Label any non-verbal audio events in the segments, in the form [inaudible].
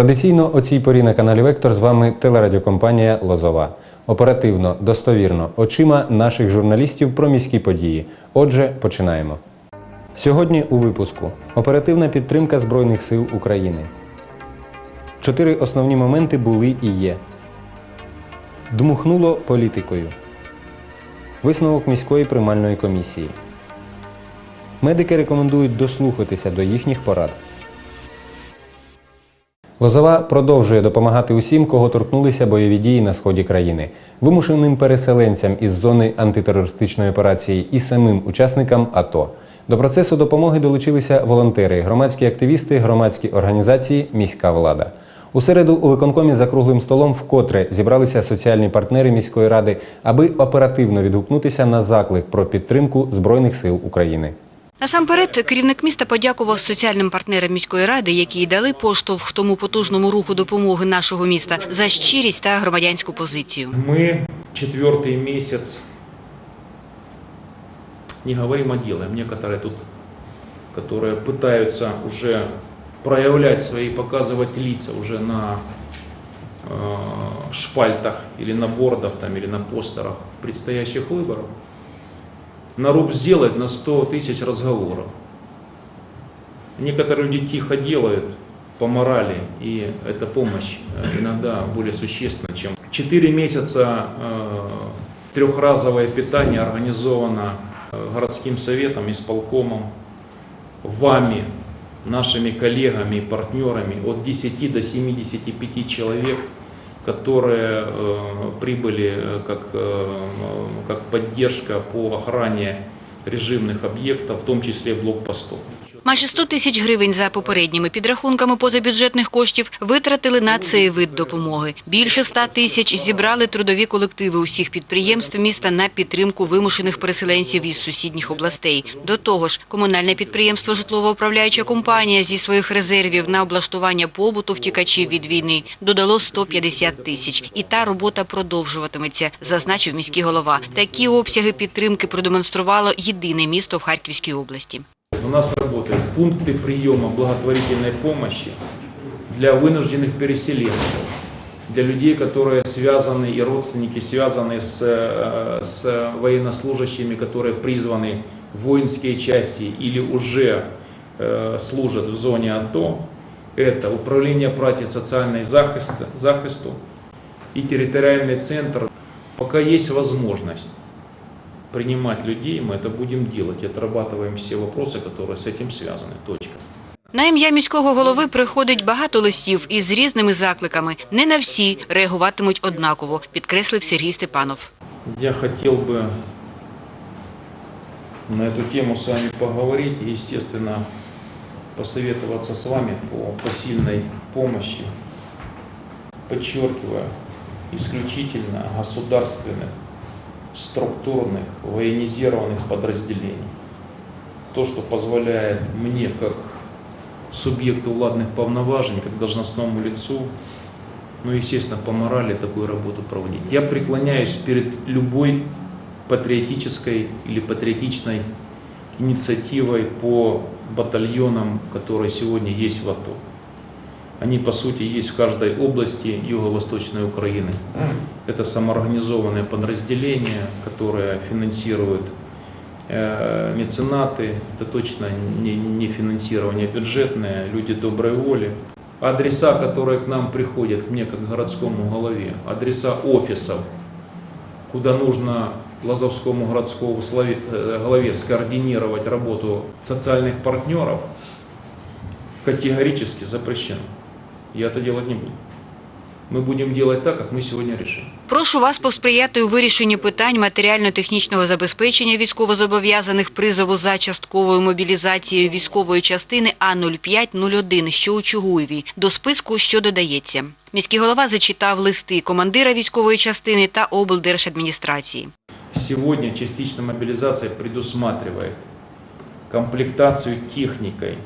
Традиційно о цій порі на каналі Вектор з вами телерадіокомпанія Лозова. Оперативно, достовірно, очима наших журналістів про міські події. Отже, починаємо. Сьогодні у випуску оперативна підтримка Збройних сил України. Чотири основні моменти були і є. Дмухнуло політикою. Висновок міської приймальної комісії. Медики рекомендують дослухатися до їхніх порад. Лозова продовжує допомагати усім, кого торкнулися бойові дії на сході країни, вимушеним переселенцям із зони антитерористичної операції і самим учасникам АТО. До процесу допомоги долучилися волонтери, громадські активісти, громадські організації, міська влада. У середу у виконкомі за круглим столом вкотре зібралися соціальні партнери міської ради, аби оперативно відгукнутися на заклик про підтримку Збройних сил України. Насамперед, керівник міста подякував соціальним партнерам міської ради, які й дали поштовх тому потужному руху допомоги нашого міста за щирість та громадянську позицію. Мы четвертый месяц не говорим, а делаем. Некоторые тут, которые пытаются уже проявлять свои, показывать лица уже на э, шпальтах или на бордах там, или на постерах предстоящих Выборов, наруб сделать на 100 тысяч разговоров. Некоторые люди тихо делают по морали, и эта помощь э, иногда более существенна, чем... Четыре месяца э, трехразовое питание организовано э, городским советом, исполкомом, вами, нашими коллегами и партнерами от 10 до 75 человек, которые э, прибыли э, как, э, как поддержка по охране режимных объектов, в том числе блокпостов. Майже 100 тисяч гривень за попередніми підрахунками позабюджетних коштів витратили на цей вид допомоги. Більше 100 тисяч зібрали трудові колективи усіх підприємств міста на підтримку вимушених переселенців із сусідніх областей. До того ж, комунальне підприємство «Житлово-управляюча компанія» зі своїх резервів на облаштування побуту втікачів від війни додало 150 тисяч. І та робота продовжуватиметься, зазначив міський голова. Такі обсяги підтримки продемонструвало єдине місто в Харківській області. У нас работают пункты приема благотворительной помощи для вынужденных переселенцев, для людей, которые связаны и родственники связаны с, э, с военнослужащими, которые призваны в воинские части или уже э, служат в зоне АТО. Это управление праці социальной захисту, захисту и территориальный центр. Пока есть возможность принимать людей, мы это будем делать, и отрабатываем все вопросы, которые с этим связаны. Точка. На ім'я міського голови приходить багато листів із різними закликами. Не на всі реагуватимуть однаково, підкреслив Сергій Степанов. Я хотел бы на эту тему с вами поговорить и, естественно, посоветоваться с вами по посильной помощи, подчеркивая, исключительно государственных, структурных, военизированных подразделений. То, что позволяет мне, как субъекту владных повноважений, как должностному лицу, ну, естественно, по морали такую работу проводить. Я преклоняюсь перед любой патриотической или патриотичной инициативой по батальонам, которые сегодня есть в АТО. Они, по сути, есть в каждой области Юго-Восточной Украины. Это самоорганизованные подразделения, которые финансируют э, меценаты, это точно не, не финансирование бюджетное, люди доброй воли. Адреса, которые к нам приходят, к мне как городскому голове, адреса офисов, куда нужно Лазовскому городскому э, голове скоординировать работу социальных партнеров, категорически запрещено. Я это делать не буду. Мы будем делать так, как мы сегодня решим. Прошу вас посприяти у вирішенні питань матеріально-технічного забезпечення військовозобов'язаних призову за частковою мобілізацією військової частини А0501, що у Чугуєві, до списку, що додається. Міський голова зачитав листи командира військової частини та облдержадміністрації. Сегодня частичная мобилизация предусматривает комплектацию техникой,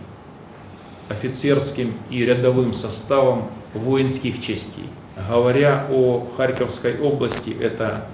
офицерским и рядовым составом воинских частей. Говоря о Харьковской области, это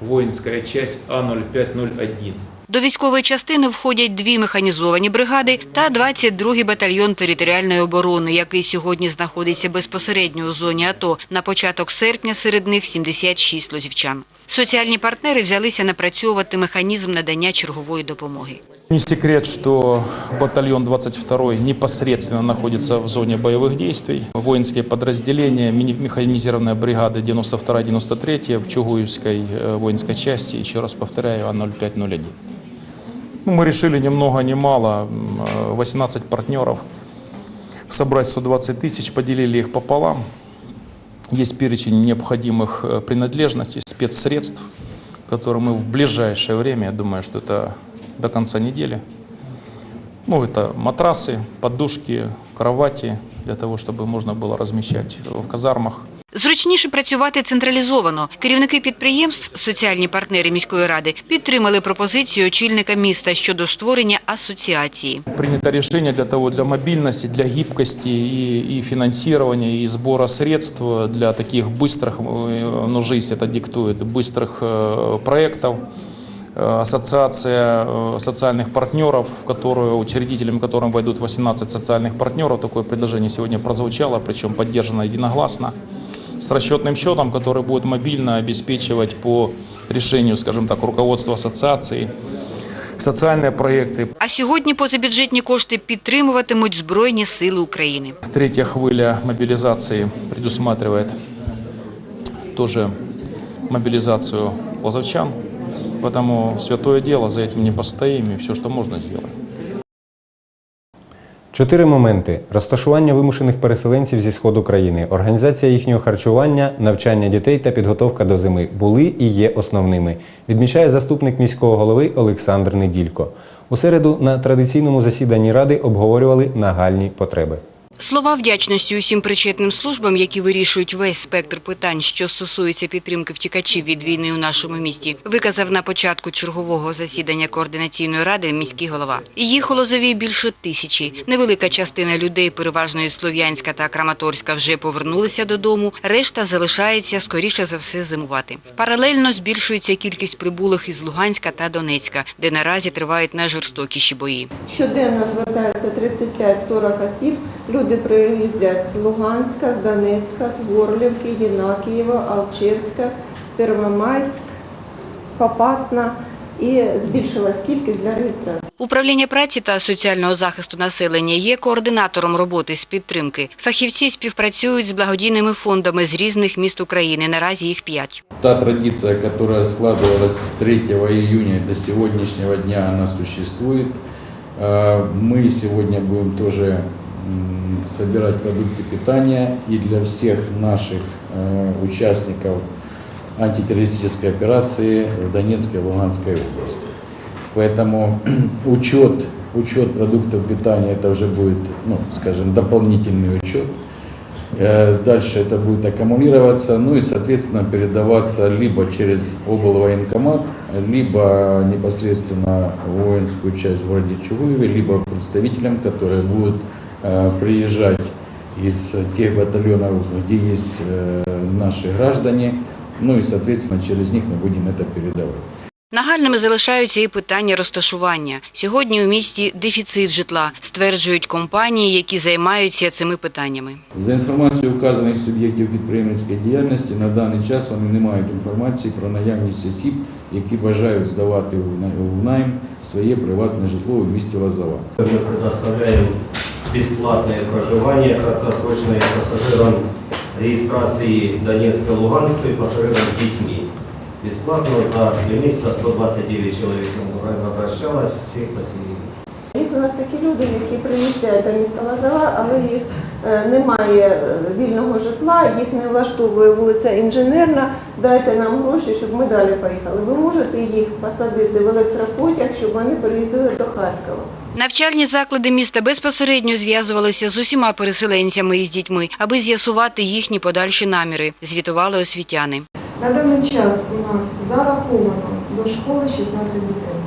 воинская часть А А0501. До військової частини входять дві механізовані бригади та 22-й батальйон територіальної оборони, який сьогодні знаходиться безпосередньо у зоні АТО. На початок серпня серед них 76 лозівчан. Соціальні партнери взялися напрацьовувати механізм надання чергової допомоги. Не секрет, что батальон 22 непосредственно находится в зоне боевых действий. Воинские подразделения, механизированная бригада 92-93 в Чугуевской э, воинской части, еще раз повторяю, А0501. Ну, мы решили ни много ни мало, м, э, 18 партнеров, собрать 120 тысяч, поделили их пополам. Есть перечень необходимых э, принадлежностей, спецсредств, которые мы в ближайшее время, я думаю, что это до конца недели, ну, это матрасы, подушки, кровати, для того, чтобы можно было размещать в казармах. Зручніше працювати централізовано. Керівники підприємств, соціальні партнери міської ради підтримали пропозицію очільника міста щодо створення асоціації. Принято решение для того, для мобильности, для гибкости и, и финансирования, и сбора средств для таких быстрых, э, ну, жизнь это диктует, быстрых э, проектов. Э, Ассоциация э, социальных партнеров, в которую, учредителем которым войдут 18 социальных партнеров, такое предложение сегодня прозвучало, причем поддержано единогласно, с расчетным счетом, который будет мобильно обеспечивать по решению, скажем так, руководства ассоциации социальные проекты, А сьогодні позабюджетні кошти підтримуватимуть Збройні сили України. Третья хвиля мобилизации предусматривает тоже мобилизацию лазовчан. Поэтому святое дело, за этим не постоим, и все, что можно, сделаем. Чотири моменти: розташування вимушених переселенців зі сходу країни, організація їхнього харчування, навчання дітей та підготовка до зими були і є основними. Відмічає заступник міського голови Олександр Неділько. У середу на традиційному засіданні ради обговорювали нагальні потреби. Слова вдячності усім причетним службам, які вирішують весь спектр питань, що стосується підтримки втікачів від війни у нашому місті, виказав на початку чергового засідання координаційної ради міський голова. Їх у Лозовій більше тисячі. Невелика частина людей, переважно із Слов'янська та Краматорська, вже повернулися додому. Решта залишається скоріше за все зимувати. Паралельно збільшується кількість прибулих із Луганська та Донецька, де наразі тривають найжорстокіші бої. Щоденно звертаються 35-40 осіб. Люди приїздять з Луганська, з Донецька, з Горлівки, Єнакієва, Алчевська, Первомайськ, Попасна і збільшилась кількість для реєстрації. Управління праці та соціального захисту населення є координатором роботи з підтримки. Фахівці співпрацюють з благодійними фондами з різних міст України. Наразі їх п'ять. Та традиция, которая складывалась с 3 июня и до сегодняшнего дня, она существует. Э, Мы сегодня будем тоже м, собирать продукты питания и для всех наших э, участников антитеррористической операции в Донецкой и Луганской области. Поэтому [clears throat] учет, учет продуктов питания это уже будет, ну, скажем, дополнительный учет. Э, Дальше это будет аккумулироваться, ну и, соответственно, передаваться либо через облвоенкомат, либо непосредственно воинскую часть в городе Чугуеве, либо представителям, которые будут приезжать из тех батальонов, где есть э, наши граждане, ну и, соответственно, через них мы будем это передавать. Нагальними залишаються і питання розташування. Сьогодні у місті дефіцит житла, стверджують компанії, які займаються цими питаннями. За інформацією вказаних суб'єктів підприємницької діяльності, на даний час вони не мають інформації про наявність осіб, які бажають здавати в на- в найм своє приватне житло у місті Лозова. Мы предоставляем бесплатное проживание краткосрочное пассажирам регистрации Донецкой, Луганской, пассажирам с детьми. Бесплатно за три месяца 129 человек обращалось, всех поселили. Є у нас такі люди, які приїздять до міста Лозова, але їх е, немає е, вільного житла, їх не влаштовує вулиця Інженерна. Дайте нам гроші, щоб ми далі поїхали. Ви можете їх посадити в електропотяг, щоб вони переїздили до Харкова. Навчальні заклади міста безпосередньо зв'язувалися з усіма переселенцями і з дітьми, аби з'ясувати їхні подальші наміри, звітували освітяни. На даний час у нас зараховано до школи 16 дітей.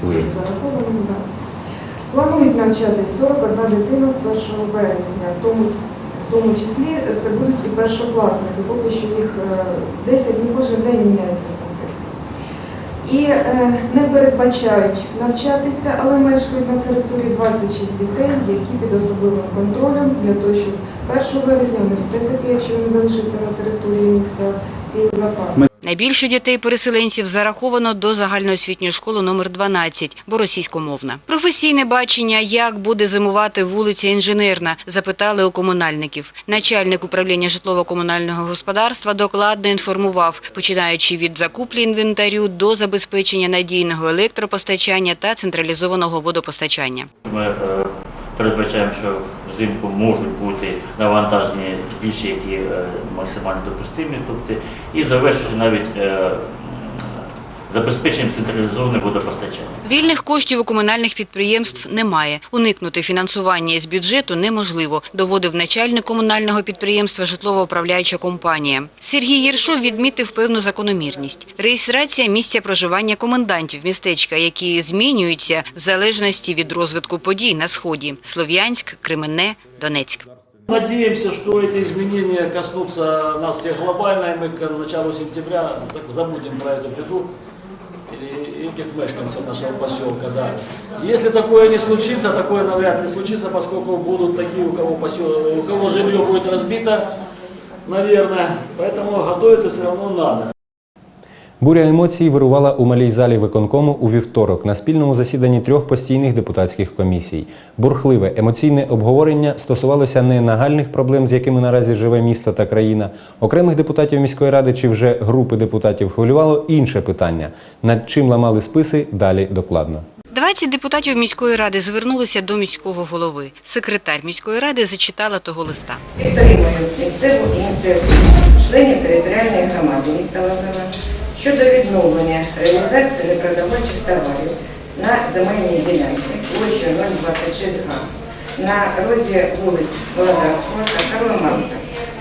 Повністю зараховано, да. Планують навчатись 41 дитина з 1 вересня, в тому, в тому числі це будуть і першокласники, поки що їх е, 10 днів кожен день міняється ця цифра. І е, не передбачають навчатися, але мешкають на території 26 дітей, які під особливим контролем для того, щоб 1 вересня вони все-таки, якщо вони залишаться на території міста, сіли запад. Найбільше дітей-переселенців зараховано до загальноосвітньої школи номер 12, бо російськомовна. Професійне бачення, як буде зимувати вулиця Інженерна, запитали у комунальників. Начальник управління житлово-комунального господарства докладно інформував, починаючи від закуплі інвентарю до забезпечення надійного електропостачання та централізованого водопостачання. Ми е, передбачаємо, що взимку можуть бути навантаження більше, які е, максимально допустимі, тобто, і завершуючи навіть е, м, забезпеченням централізованого водопостачання. Вільних коштів у комунальних підприємств немає. Уникнути фінансування із бюджету неможливо, доводив начальник комунального підприємства житлово-управляюча компанія. Сергій Єршов відмітив певну закономірність. Реєстрація місця проживання комендантів містечка, які змінюються в залежності від розвитку подій на Сході – Слов'янськ, Кременне, Донецьк. Надеемся, что эти изменения коснутся нас всех глобально, и мы к началу сентября так забудем про эту беду и этих мешканцев нашего поселка. Да. Если такое не случится, такое навряд ли случится, поскольку будут такие, у кого, посел... у кого жилье будет разбито, наверное. Поэтому готовиться все равно надо. Буря емоцій вирувала у малій залі виконкому у вівторок на спільному засіданні трьох постійних депутатських комісій. Бурхливе емоційне обговорення стосувалося не нагальних проблем, з якими наразі живе місто та країна, окремих депутатів міської ради чи вже групи депутатів хвилювало інше питання, над чим ламали списи далі докладно. 20 депутатів міської ради звернулися до міського голови. Секретар міської ради зачитала того листа. Підтримую місцеву ініціативу членів територіальної громади міста Лазова щодо відновлення реалізації непродовольчих товарів на земельній ділянці площею 026 га на роді вулиць Володарського та Карла Марка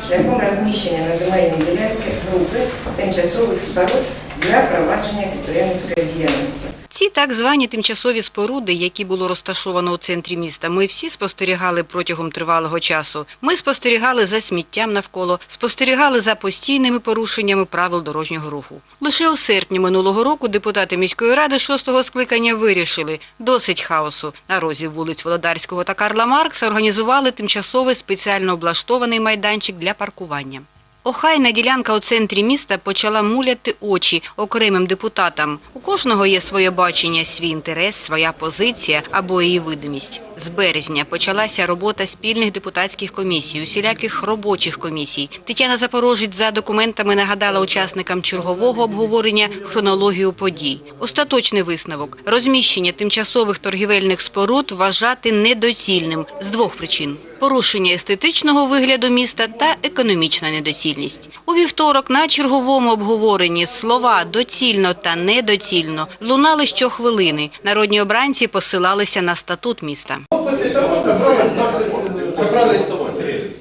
шляхом розміщення на земельній ділянці групи тимчасових споруд для провадження підприємницької діяльності. Ці так звані тимчасові споруди, які було розташовано у центрі міста, ми всі спостерігали протягом тривалого часу. Ми спостерігали за сміттям навколо, спостерігали за постійними порушеннями правил дорожнього руху. Лише у серпні минулого року депутати міської ради шостого скликання вирішили досить хаосу. На розі вулиць Володарського та Карла Маркса організували тимчасовий спеціально облаштований майданчик для паркування. Охайна ділянка у центрі міста почала муляти очі окремим депутатам. У кожного є своє бачення, свій інтерес, своя позиція або її видимість. З березня почалася робота спільних депутатських комісій, усіляких робочих комісій. Тетяна Запорожець за документами нагадала учасникам чергового обговорення хронологію подій. Остаточний висновок – розміщення тимчасових торгівельних споруд вважати недоцільним з двох причин порушення естетичного вигляду міста та економічна недоцільність. У вівторок на черговому обговоренні слова «доцільно» та «недоцільно» лунали щохвилини. Народні обранці посилалися на статут міста. После того собралось 20, собрались, собрались,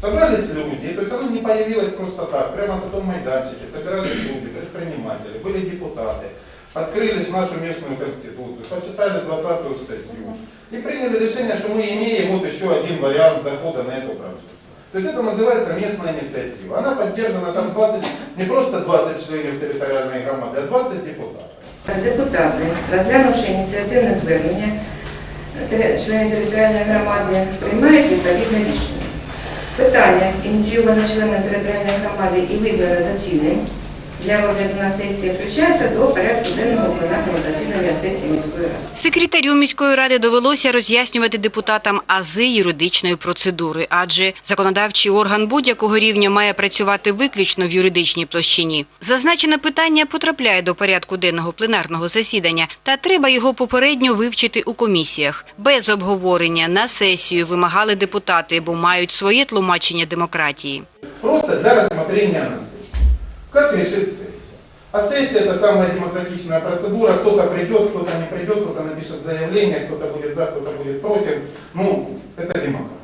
собрались люди, то есть оно не появилось просто так, прямо на том майданчике, собирались люди, предприниматели, были депутаты, открылись нашу местную конституцию, почитали 20 статью и приняли решение, что мы имеем вот еще один вариант захода на эту проблему. То есть это называется местная инициатива. Она поддержана там 20, не просто 20 членов территориальной громады, а 20 депутатов. Депутати, розглянувши ініціативне звернення тери- членів територіальної громади, приймають відповідне рішення. Питання, ініційоване членом територіальної громади і визнане доцільним для розгляду на сесії, включається до порядку денного пленарного засідання сесії міської ради. Секретарю міської ради довелося роз'яснювати депутатам ази юридичної процедури, адже законодавчий орган будь-якого рівня має працювати виключно в юридичній площині. Зазначене питання потрапляє до порядку денного пленарного засідання, та треба його попередньо вивчити у комісіях. Без обговорення на сесію вимагали депутати, бо мають своє тлумачення демократії. Просто для рассмотрения на сессии. Как решит сессия? А сессия это самая демократичная процедура. Кто-то придет, кто-то не придет, кто-то напишет заявление, кто-то будет за, кто-то будет против. Ну, это демократия.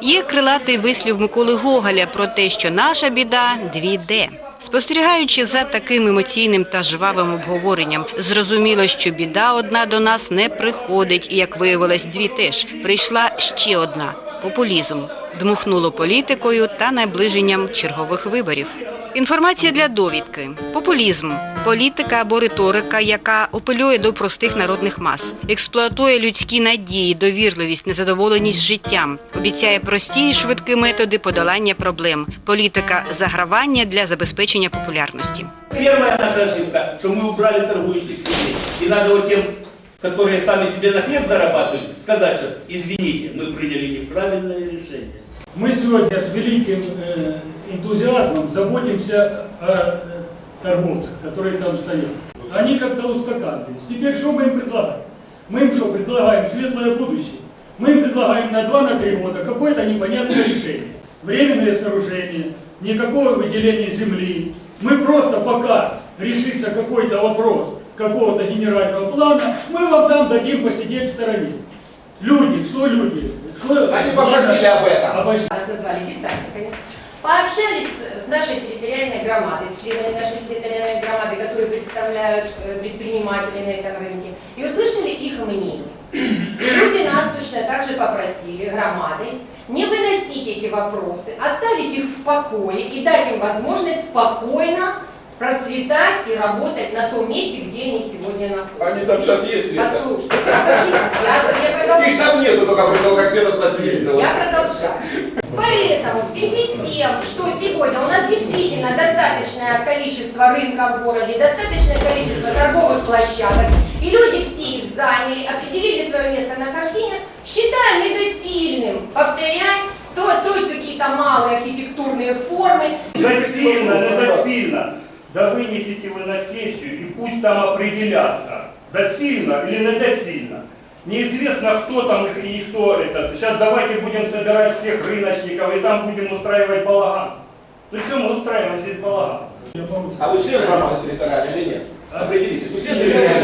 Є крилатий вислів Миколи Гоголя про те, що наша біда дві де. Спостерігаючи за таким емоційним та жвавим обговоренням, зрозуміло, що біда одна до нас не приходить, і як виявилось, дві теж. Прийшла ще одна популізм. Дмухнуло політикою та наближенням чергових виборів. Інформація для довідки, популізм, політика або риторика, яка апелює до простих народних мас, експлуатує людські надії, довірливість, незадоволеність життям, обіцяє прості і швидкі методи подолання проблем, політика загравання для забезпечення популярності. Первая наша ошибка, что мы убрали торгующих людей. И надо вот тем, которые сами себе на хлеб зарабатывают, сказать, что извините, мы приняли неправильное решение. Мы сегодня с великим э, энтузиазмом заботимся о э, торговцах, которые там стоят. Они как-то устаканились. Теперь что мы им предлагаем? Мы им что, предлагаем светлое будущее? Мы им предлагаем на 2 на три года какое-то непонятное решение. Временное сооружение, никакого выделения земли. Мы просто пока решится какой-то вопрос какого-то генерального плана, мы вам там дадим посидеть в стороне. Люди, что люди? Они попросили об этом. Нас назвали десантниками. Пообщались с нашей территориальной громадой, с членами нашей территориальной громады, которые представляют э, предпринимателей на этом рынке, и услышали их мнение. Люди нас точно так же попросили, громадой, не выносить эти вопросы, оставить их в покое и дать им возможность спокойно процветать и работать на том месте, где они сегодня находятся. Они там сейчас есть, Послушайте, подождите, я, я продолжаю. нету только при том, как все тут нас видели. Я продолжаю. Поэтому в связи с тем, что сегодня у нас действительно достаточное количество рынка в городе, достаточное количество торговых площадок, и люди все их заняли, определили свое местонахождение, считаю недоцільним повторять, строить, строить какие-то малые архитектурные формы, Доцільно, недоцільно. Да вынесите вы на сессию и пусть там определятся, доцільно или недоцільно. Неизвестно, кто там их и кто это. Сейчас давайте будем собирать всех рыночников и там будем устраивать балаган. Причем мы устраиваем здесь балаган? Я по-русски. А вы член громады территориальной или нет? Определитесь. Ну, честно, я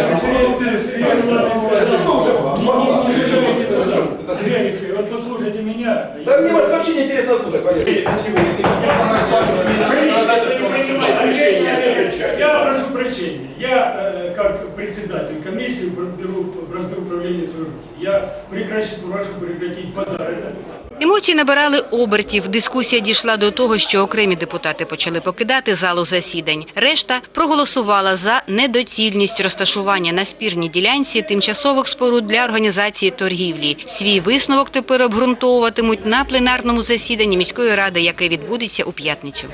вот послушайте меня. Да мне вас вообще не интересно слушать. Я прошу прощения. Я, э, как председатель комиссии, беру в управление своей руки. Я прошу прекратить базар. Емоції набирали обертів. Дискусія дійшла до того, що окремі депутати почали покидати залу засідань. Решта проголосувала за недоцільність розташування на спірній ділянці тимчасових споруд для організації торгівлі. Свій висновок тепер обґрунтовуватимуть на пленарному засіданні міської ради, яке відбудеться у п'ятницю.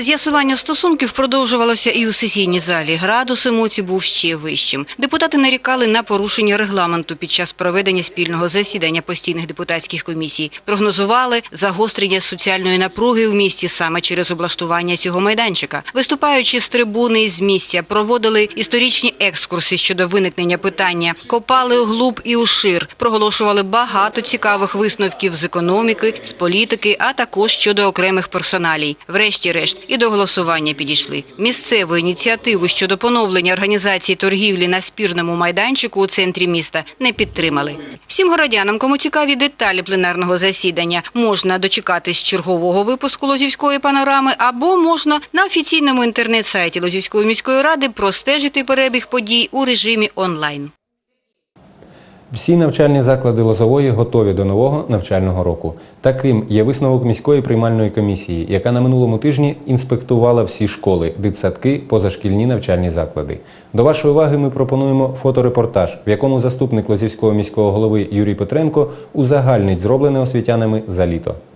З'ясування стосунків продовжувалося і у сесійній залі. Градус емоцій був ще вищим. Депутати нарікали на порушення регламенту під час проведення спільного засідання постійних депутатських комісій. Прогнозували загострення соціальної напруги у місті саме через облаштування цього майданчика. Виступаючи з трибуни і з місця, проводили історичні екскурси щодо виникнення питання, копали углуб і ушир, проголошували багато цікавих висновків з економіки, з політики, а також щодо окремих персоналій. Врешті-решт і до голосування підійшли. Місцеву ініціативу щодо поновлення організації торгівлі на спірному майданчику у центрі міста не підтримали. Всім городянам, кому цікаві деталі пленарного засідання, можна дочекатись чергового випуску Лозівської панорами або можна на офіційному інтернет-сайті Лозівської міської ради простежити перебіг подій у режимі онлайн. Всі навчальні заклади Лозової готові до нового навчального року. Таким є висновок міської приймальної комісії, яка на минулому тижні інспектувала всі школи, дитсадки, позашкільні навчальні заклади. До вашої уваги ми пропонуємо фоторепортаж, в якому заступник Лозівського міського голови Юрій Петренко узагальнить зроблене освітянами за літо. –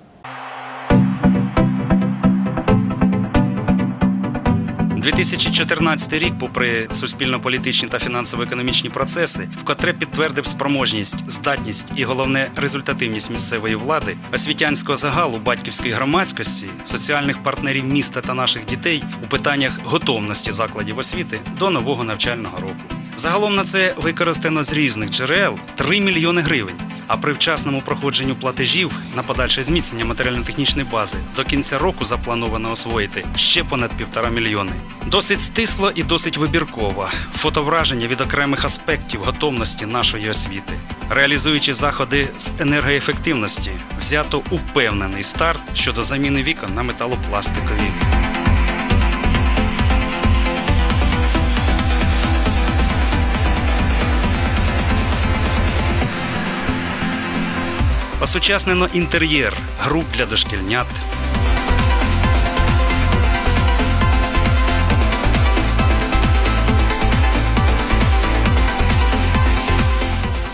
2014 рік, попри суспільно-політичні та фінансово-економічні процеси, вкотре підтвердив спроможність, здатність і головне результативність місцевої влади, освітянського загалу батьківської громадськості, соціальних партнерів міста та наших дітей у питаннях готовності закладів освіти до нового навчального року. Загалом на це використано з різних джерел 3 мільйони гривень. А при вчасному проходженню платежів на подальше зміцнення матеріально-технічної бази до кінця року заплановано освоїти ще понад півтора мільйони. Досить стисло і досить вибірково. Фотовраження від окремих аспектів готовності нашої освіти. Реалізуючи заходи з енергоефективності, взято упевнений старт щодо заміни вікон на металопластикові. Осучаснено інтер'єр груп для дошкільнят.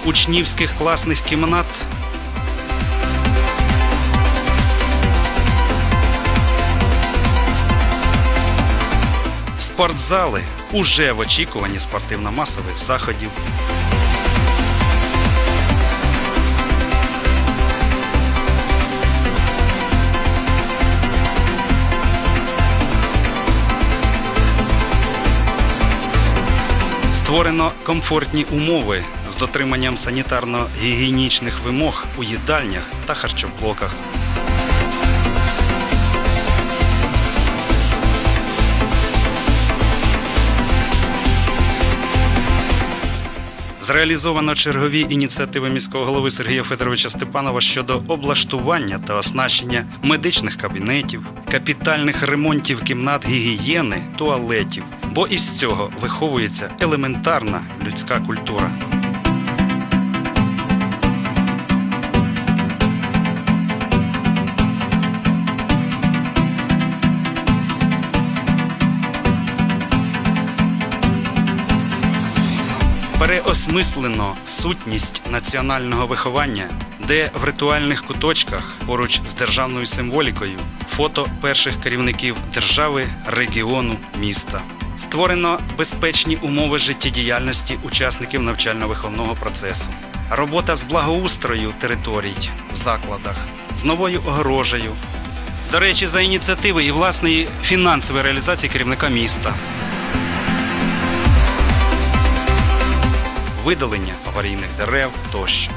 Учнівських класних кімнат. Спортзали уже в очікуванні спортивно-масових заходів. Створено комфортні умови з дотриманням санітарно-гігієнічних вимог у їдальнях та харчоблоках. Зреалізовано чергові ініціативи міського голови Сергія Федоровича Степанова щодо облаштування та оснащення медичних кабінетів, капітальних ремонтів кімнат гігієни, туалетів. Бо із цього виховується елементарна людська культура. Переосмислено сутність національного виховання, де в ритуальних куточках поруч з державною символікою фото перших керівників держави, регіону, міста. Створено безпечні умови життєдіяльності учасників навчально-виховного процесу. Робота з благоустрою територій в закладах, з новою огорожею. До речі, за ініціативи і власної фінансової реалізації керівника міста. видалення аварійних дерев тощо.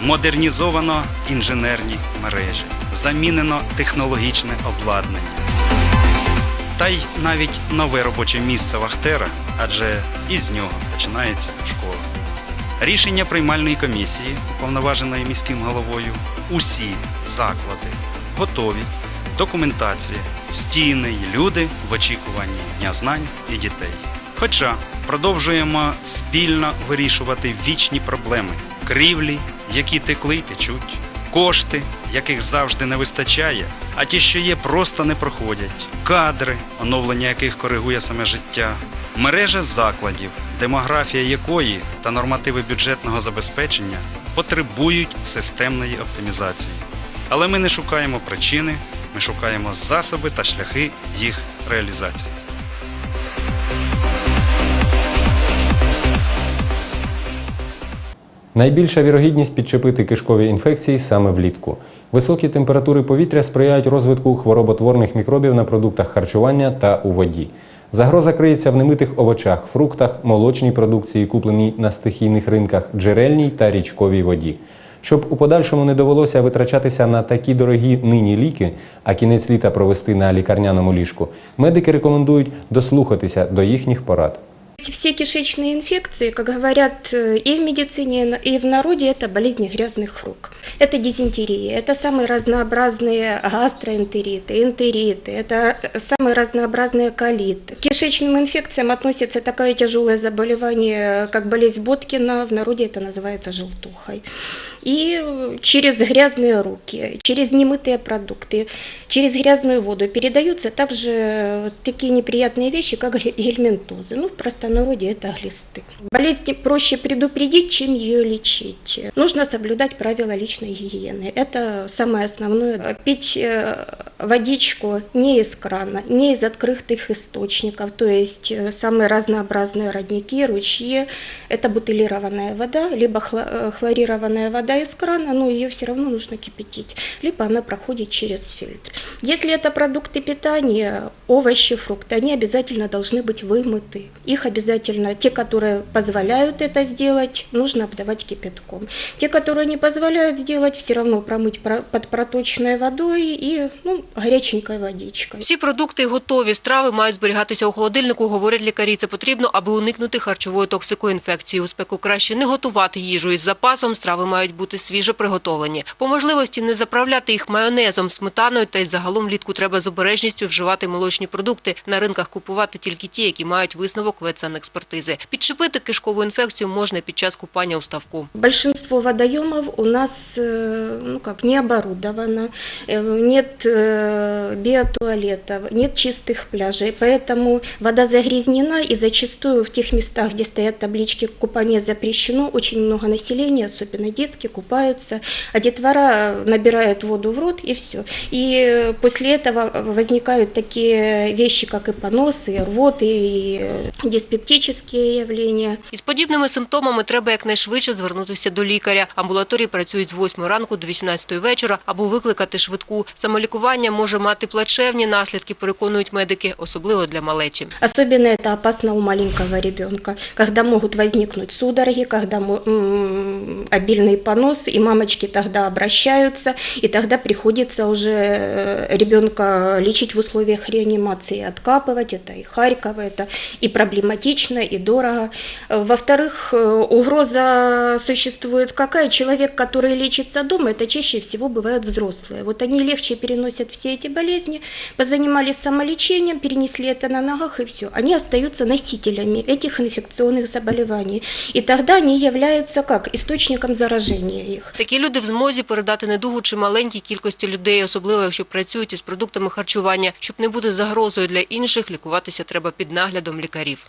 Модернізовано інженерні мережі, замінено технологічне обладнання. Та й навіть нове робоче місце Вахтера, адже із нього починається школа. Рішення приймальної комісії, уповноваженої міським головою, усі заклади готові, документація, стіни й люди в очікуванні Дня знань і дітей. Хоча продовжуємо спільно вирішувати вічні проблеми, крівлі, які текли й течуть, кошти, яких завжди не вистачає, а ті, що є, просто не проходять, кадри, оновлення яких коригує саме життя, мережа закладів, демографія якої та нормативи бюджетного забезпечення потребують системної оптимізації. Але ми не шукаємо причини, ми шукаємо засоби та шляхи їх реалізації. Найбільша вірогідність підчепити кишкові інфекції саме влітку. Високі температури повітря сприяють розвитку хвороботворних мікробів на продуктах харчування та у воді. Загроза криється в немитих овочах, фруктах, молочній продукції, купленій на стихійних ринках, джерельній та річковій воді. Щоб у подальшому не довелося витрачатися на такі дорогі нині ліки, а кінець літа провести на лікарняному ліжку, медики рекомендують дослухатися до їхніх порад. Все кишечные инфекции, как говорят э, и в медицине, и в народе, это болезни грязных рук. Это дизентерия, это самые разнообразные гастроэнтериты, энтериты, это самые разнообразные колиты. К кишечным инфекциям относится такое тяжелое заболевание, как болезнь Боткина, в народе это называется желтухой. И через грязные руки, через немытые продукты, через грязную воду передаются также такие неприятные вещи, как гель- гельминтозы. Ну, в простонародье это глисты. Болезнь проще предупредить, чем ее лечить. Нужно соблюдать правила личной гигиены. Это самое основное. Пить водичку не из крана, не из открытых источников, то есть самые разнообразные родники, ручьи. Это бутылированная вода, либо хло- хлорированная вода из крана, но ее все равно нужно кипятить, либо она проходит через фильтр. Если это продукты питания, овощи, фрукты, они обязательно должны быть вымыты. Их обязательно, те, которые позволяют это сделать, нужно обдавать кипятком. Те, которые не позволяют сделать, все равно промыть про- под проточной водой и ну, горяченькой водичкой. Всі продукти готові. Страви мають зберігатися у холодильнику, говорять лікарі. Це потрібно, аби уникнути харчової токсикоінфекції. У спеку краще не готувати їжу із запасом. Страви мають бути свіже приготовлені. По можливості не заправляти їх майонезом, сметаною та й загалом влітку треба з обережністю вживати молочні продукти. На ринках купувати тільки ті, які мають висновок ветсанекспертизи. Підчепити кишкову інфекцію можна під час купання у ставку. Большинство водоемов у нас э, ну как, не оборудовано, э, нет э, э, биотуалетов, нет чистых пляжей, поэтому вода загрязнена и зачастую в тех местах, где стоят таблички «купание запрещено», очень много населения, особенно детки, купаются, а детвора набирает воду в рот и все. И после этого возникают такие вещи, как и поносы, и рвоты, и диспептические явления. Із подібними симптомами треба якнайшвидше звернутися до лікаря. Амбулаторії працюють з 8 ранку до 18 вечора або викликати швидку. Самолікування може мати плачевні наслідки, переконують медики, особливо для малечі. Особенно это опасно у маленького ребенка, когда могут возникнуть судороги, когда мо- м, обильный понос, и мамочки тогда обращаются, и тогда приходится уже э, ребенка лечить в условиях реанимации, откапывать, это и Харькова, это и проблематично, и дорого. Э, Во-вторых, э, угроза существует какая? Человек, который лечится дома, это чаще всего бывают взрослые. Вот они легче переносят все эти болезни, позанимались самолечением, перенесли это на ногах и все. Они остаются носителями этих инфекционных заболеваний. И тогда они являются как? Источником заражения их. Такі люди в змозі передати недугу чималенькій кількості людей, особливо якщо працюють із продуктами харчування. Щоб не бути загрозою для інших, лікуватися треба під наглядом лікарів.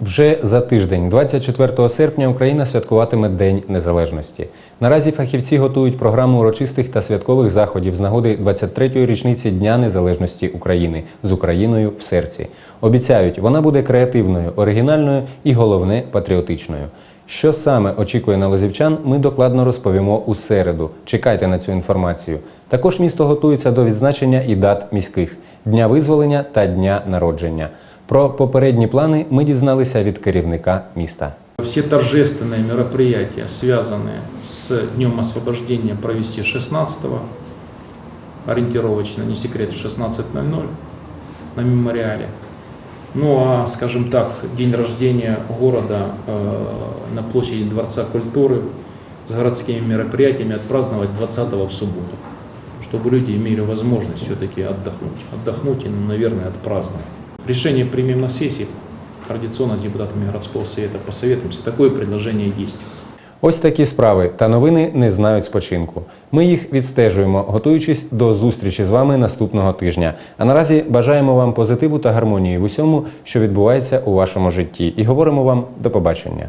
Вже за тиждень, 24 серпня, Україна святкуватиме День Незалежності. Наразі фахівці готують програму урочистих та святкових заходів з нагоди 23-ї річниці Дня Незалежності України з Україною в серці. Обіцяють, вона буде креативною, оригінальною і головне патріотичною. Що саме очікує на лозівчан, ми докладно розповімо у середу. Чекайте на цю інформацію. Також місто готується до відзначення і дат міських Дня визволення та Дня народження. Про попередні плани ми дізналися від керівника міста. Все торжественные мероприятия, связанные с Днем освобождения, провести 16-го, ориентировочно, не секрет, в 16.00 на мемориале. Ну а, скажем так, день рождения города э, на площади Дворца культуры с городскими мероприятиями отпраздновать 20-го в субботу, чтобы люди имели возможность все-таки отдохнуть. Отдохнуть и, ну, наверное, отпраздновать. Решение примем на сессии, традиционно с депутатами городского совета посоветуемся. Такое предложение есть. Ось такі справи та новини не знають спочинку. Ми їх відстежуємо, готуючись до зустрічі з вами наступного тижня. А наразі бажаємо вам позитиву та гармонії в усьому, що відбувається у вашому житті, і говоримо вам до побачення.